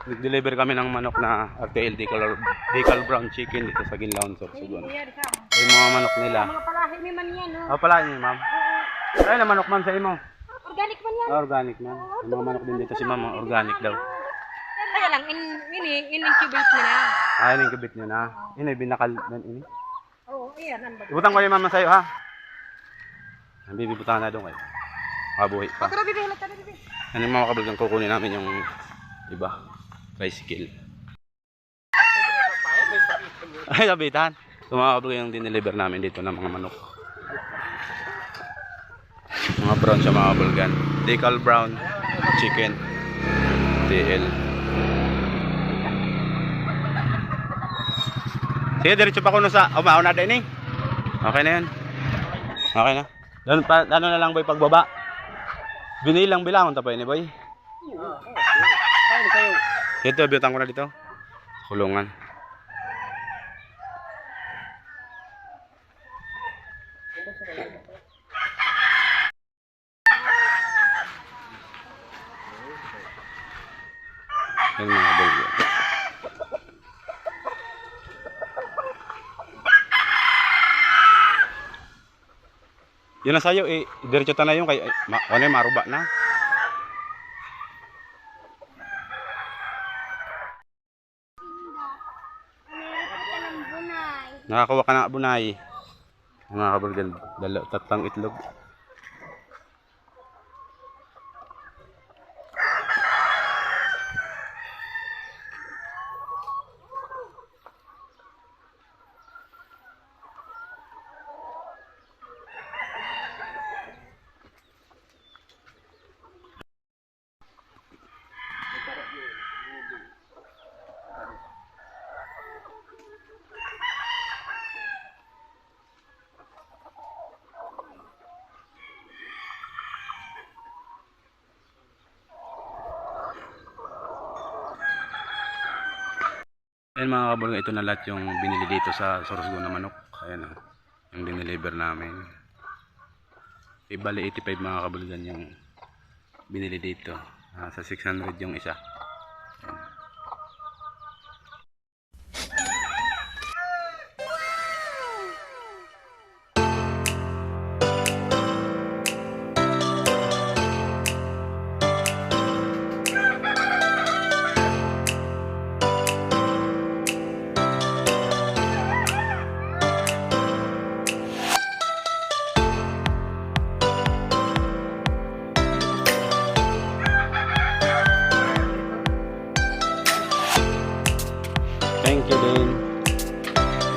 Nag-deliver kami ng manok na RTL decal, decal brown chicken dito sa Ginlaon. Yan ka. Yung mga manok nila. Mga palahi may man yan, no? Ah, pala niyo, ma'am. Ay, na manok ma'am sa imo. Organic man yan. Ah, organic ma'am. Yung mga manok din dito si ma'am, organic daw. Kaya lang, in, in, in-incubate nila. Ay, yung kabit niyo na. Ini, binakal. Ini. Oo, ayan. Ano ba? Ibutang ko yung mama sa'yo, ha? Ang bibibutahan na doon kayo. Mabuhay pa. Ano yung mga kabagang kukunin namin yung iba. Tricycle. Ay, kabitan. Kabagang yung dineliver namin dito ng mga manok. Mga brown sa mga bulgan. Decal brown chicken. TL. Sige, diretso pa ko na sa... Oh, mauna din eh. Okay na yan. Okay na. Ano, pa, ano na lang boy pagbaba? Binilang bilangon tapay ni boy. Ito, biyutan ko na dito. Kulungan. Yan mga boy. Yun na sa'yo, eh, diretso na yung kay, ay, ma, ano yung maruba na. Nakakuha ka ng abunay. Mga kabargal, dalo, tatlong itlog. Ayan mga kabargal, ito na lahat yung binili dito sa Sorosgo na manok. Ayan o, yung dineliver namin. E, bali 85 mga kabargal yung binili dito. Ah, sa 600 yung isa. Thank you din.